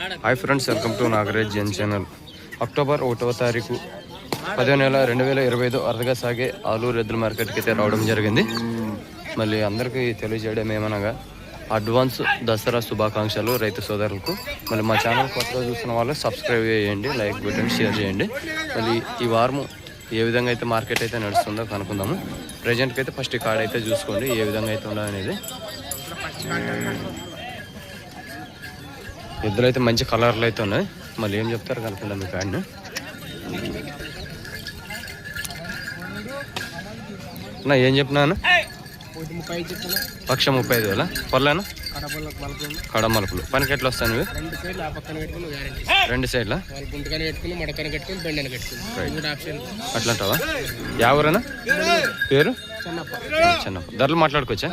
Hi friends welcome to Nagaraj Jan channel October ఒకటవ తారీఖు పదో నెల రెండు వేల ఇరవై ఐదు అరదగా సాగే ఆలూరు ఎద్దుల మార్కెట్కి అయితే రావడం జరిగింది. మళ్ళీ అందరికీ తెలియజేయడం ఏమనగా అడ్వాన్స్ దసరా శుభాకాంక్షలు రైతు సోదరులకు. మళ్ళీ మా ఛానల్ కొత్తగా చూస్తున్న వాళ్ళు సబ్స్క్రైబ్ చేయండి లైక్ బటన్ షేర్ చేయండి. మళ్ళీ ఈ వారం ఏ విధంగా అయితే మార్కెట్ అయితే నడుస్తుందో కనుక్కుందాము. ప్రజెంట్కి అయితే ఫస్ట్ కార్డ్ అయితే చూసుకోండి ఏ విధంగా అయితే ఉండదు ఇద్దరు అయితే మంచి కలర్లు అయితే ఉన్నాయి. మళ్ళీ ఏం చెప్తారు కనుక్కుందాం మీ కార్డ్ని నా. ఏం చెప్పినాను ఒకటి ముప్పై ఐదు చెప్తున్నా లక్ష ముప్పై ఐదు వేల? పర్లేనా? కడపలకు మలుపులు. కడమలుపులు పనికి ఎట్లా వస్తాయి నువ్వు? రెండు సైడ్లు? అట్లంటావా ఎవరైనా పేరు? ధరలు మాట్లాడుకోవచ్చా?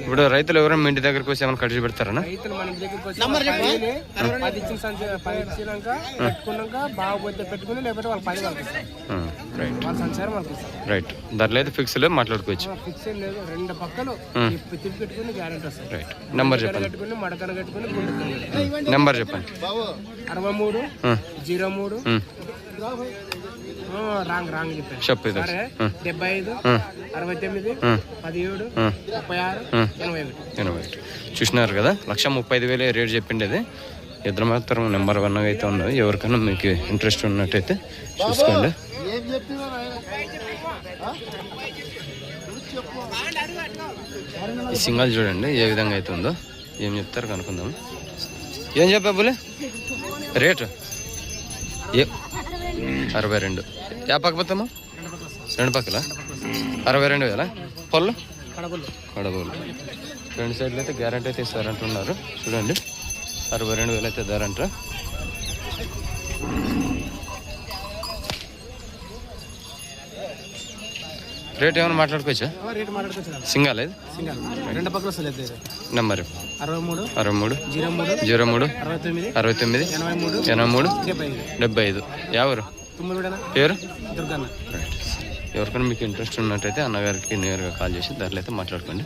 ఇప్పుడు రైతులు ఎవరైనా మీ ఇంటి దగ్గరకు వచ్చి ఏమైనా కట్టి పెడతారనా? రైతులు మన దగ్గరికి వచ్చి పదిని, పది ఇచ్చిన సంచి పది ఇచ్చినాక పెట్టుకున్నాక బాగా పెట్టుకుని లేకపోతే వాళ్ళు పది రైట్. వాళ్ళ సంచారం వాళ్ళకి రైట్. ధరలు అయితే ఫిక్స్ లేదు మాట్లాడుకోవచ్చు. ఫిక్స్ ఏం లేదు. రెండు పక్కలు. తిప్పి తిప్పి పెట్టుకుని గ్యారెంటీ వస్తుంది రైట్. నెంబర్ చెప్పండి. కట్టుకుని మడకన కట్టుకుని గుండుకుని నెంబర్ చెప్పండి. అరవై మూడు జీరో మూడు రాంగ్ రాంగ్ సరే డెబ్బై ఐదు అరవై తొమ్మిది పదిహేడు. ముప్పై ఆరు. ఎనభై ఒకటి ఎనభై ఒకటి. చూసినారు కదా లక్ష ముప్పై ఐదు వేలు రేట్ చెప్పిండి అది ఇద్దరు మాత్రం నెంబర్ వన్ అయితే ఉన్నది. ఎవరికైనా మీకు ఇంట్రెస్ట్ ఉన్నట్టయితే చూసుకోండి. ఈ సింగల్ చూడండి ఏ విధంగా అయితే ఉందో. ఏం చెప్తారు కనుక్కుందాం. ఏం చెప్పా బులే రేటు? ఏ అరవై రెండు. యా పక్క పోతామా? రెండు పక్కల? అరవై రెండు వేల? పళ్ళు? కడబోలు రెండు సైడ్లు అయితే గ్యారంటీ అయితే ఇస్తారంటున్నారు. చూడండి. అరవై రెండు వేలు అయితే ధర అంట. రేట్ ఏమైనా మాట్లాడుకోవచ్చా? రేటు మాట్లాడుకోవచ్చు? సింగల్ ఇది? సింగల్. రెండు పక్కల వస్తుంది అయితే నెంబర్? అరవై మూడు అరవై మూడు. జీరో మూడు జీరో మూడు. అరవై తొమ్మిది అరవై తొమ్మిది. ఎనభై మూడు ఎనభై మూడు. డెబ్బై ఐదు. ఎవరు? పేరు? దుర్గన్న. ఎవరికైనా మీకు ఇంట్రెస్ట్ ఉన్నట్టయితే అన్నగారికి నేరుగా కాల్ చేసి ధరలు అయితే మాట్లాడుకోండి.